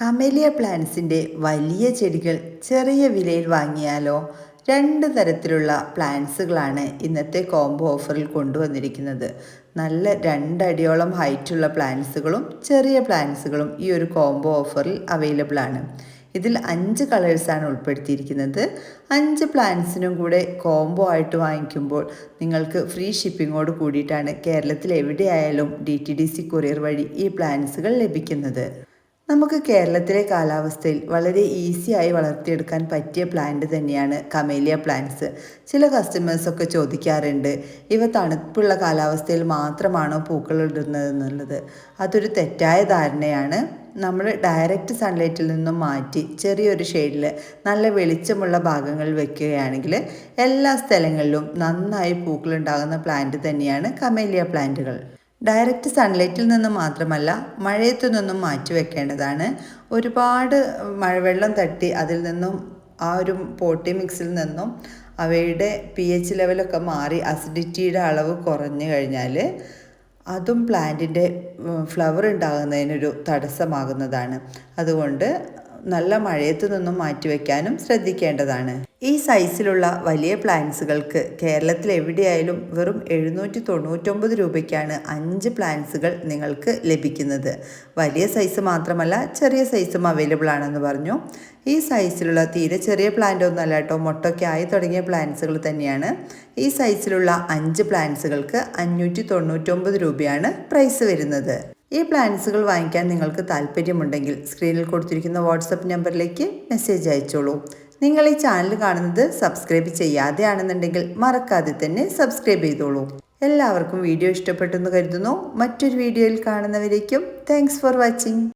Camellia പ്ലാന്റ്സിന്റെ വലിയ ചെടികൾ ചെറിയ വിലയിൽ വാങ്ങിയാലോ? രണ്ട് തരത്തിലുള്ള പ്ലാന്റ്സുകളാണ് ഇന്നത്തെ കോംബോ ഓഫറിൽ കൊണ്ടുവന്നിരിക്കുന്നത്. നല്ല രണ്ടടിയോളം ഹൈറ്റുള്ള പ്ലാന്റ്സുകളും ചെറിയ പ്ലാന്റ്സുകളും ഈ ഒരു കോംബോ ഓഫറിൽ അവൈലബിൾ ആണ്. ഇതിൽ അഞ്ച് കളേഴ്സാണ് ഉൾപ്പെടുത്തിയിരിക്കുന്നത്. അഞ്ച് പ്ലാന്റ്സിനും കൂടെ കോംബോ ആയിട്ട് വാങ്ങിക്കുമ്പോൾ നിങ്ങൾക്ക് ഫ്രീ ഷിപ്പിങ്ങോട് കൂടിയിട്ടാണ് കേരളത്തിൽ എവിടെയായാലും D T D C courier വഴി ഈ പ്ലാന്റ്സുകൾ ലഭിക്കുന്നത്. നമുക്ക് കേരളത്തിലെ കാലാവസ്ഥയിൽ വളരെ ഈസിയായി വളർത്തിയെടുക്കാൻ പറ്റിയ പ്ലാന്റ് തന്നെയാണ് കമേലിയ പ്ലാന്റ്സ് ചില കസ്റ്റമേഴ്സൊക്കെ ചോദിക്കാറുണ്ട് ഇവ തണുപ്പുള്ള കാലാവസ്ഥയിൽ മാത്രമാണോ പൂക്കൾ ഇടുന്നതെന്നുള്ളത് അതൊരു തെറ്റായ ധാരണയാണ്. നമ്മൾ ഡയറക്റ്റ് സൺലൈറ്റിൽ നിന്നും മാറ്റി ചെറിയൊരു ഷെയ്ഡിൽ നല്ല വെളിച്ചമുള്ള ഭാഗങ്ങൾ വെക്കുകയാണെങ്കിൽ എല്ലാ സ്ഥലങ്ങളിലും നന്നായി പൂക്കളുണ്ടാകുന്ന പ്ലാന്റ് തന്നെയാണ് കമേലിയ പ്ലാന്റുകൾ ഡയറക്റ്റ് സൺലൈറ്റിൽ നിന്ന് മാത്രമല്ല മഴയത്തു നിന്നും മാറ്റി വെക്കേണ്ടതാണ്. ഒരുപാട് മഴവെള്ളം തട്ടി അതിൽ നിന്നും ആ ഒരു പോട്ടി മിക്സിൽ നിന്നും അവയുടെ പി എച്ച് ലെവലൊക്കെ മാറി അസിഡിറ്റിയുടെ അളവ് കുറഞ്ഞു കഴിഞ്ഞാൽ അതും പ്ലാന്റിന്റെ ഫ്ലവർ ഉണ്ടാകുന്നതിനൊരു തടസ്സമാകുന്നതാണ്. അതുകൊണ്ട് നല്ല മഴയത്തു നിന്നും മാറ്റിവെക്കാനും ശ്രദ്ധിക്കേണ്ടതാണ്. ഈ സൈസിലുള്ള വലിയ പ്ലാന്റ്സുകൾക്ക് കേരളത്തിൽ എവിടെയായാലും വെറും എഴുന്നൂറ്റി തൊണ്ണൂറ്റൊമ്പത് രൂപയ്ക്കാണ് അഞ്ച് പ്ലാന്റ്സുകൾ നിങ്ങൾക്ക് ലഭിക്കുന്നത്. വലിയ സൈസ് മാത്രമല്ല ചെറിയ സൈസും അവൈലബിൾ ആണെന്ന് പറഞ്ഞു. ഈ സൈസിലുള്ള തീരെ ചെറിയ പ്ലാന്റ് ഒന്നല്ല കേട്ടോ മൊട്ടൊക്കെ ആയി തുടങ്ങിയ പ്ലാന്റ്സുകൾ തന്നെയാണ്. ഈ സൈസിലുള്ള അഞ്ച് പ്ലാന്റ്സുകൾക്ക് അഞ്ഞൂറ്റി തൊണ്ണൂറ്റൊമ്പത് രൂപയാണ് പ്രൈസ് വരുന്നത്. ഈ പ്ലാൻസുകൾ വാങ്ങിക്കാൻ നിങ്ങൾക്ക് താല്പര്യമുണ്ടെങ്കിൽ സ്ക്രീനിൽ കൊടുത്തിരിക്കുന്ന വാട്സപ്പ് നമ്പറിലേക്ക് മെസ്സേജ് അയച്ചോളൂ. നിങ്ങൾ ഈ ചാനൽ കാണുന്നത് സബ്സ്ക്രൈബ് ചെയ്യാതെയാണെന്നുണ്ടെങ്കിൽ മറക്കാതെ തന്നെ സബ്സ്ക്രൈബ് ചെയ്തോളൂ. എല്ലാവർക്കും വീഡിയോ ഇഷ്ടപ്പെട്ടെന്ന് കരുതുന്നു. മറ്റൊരു വീഡിയോയിൽ കാണുന്നവരേക്കും താങ്ക്സ് ഫോർ വാച്ചിങ്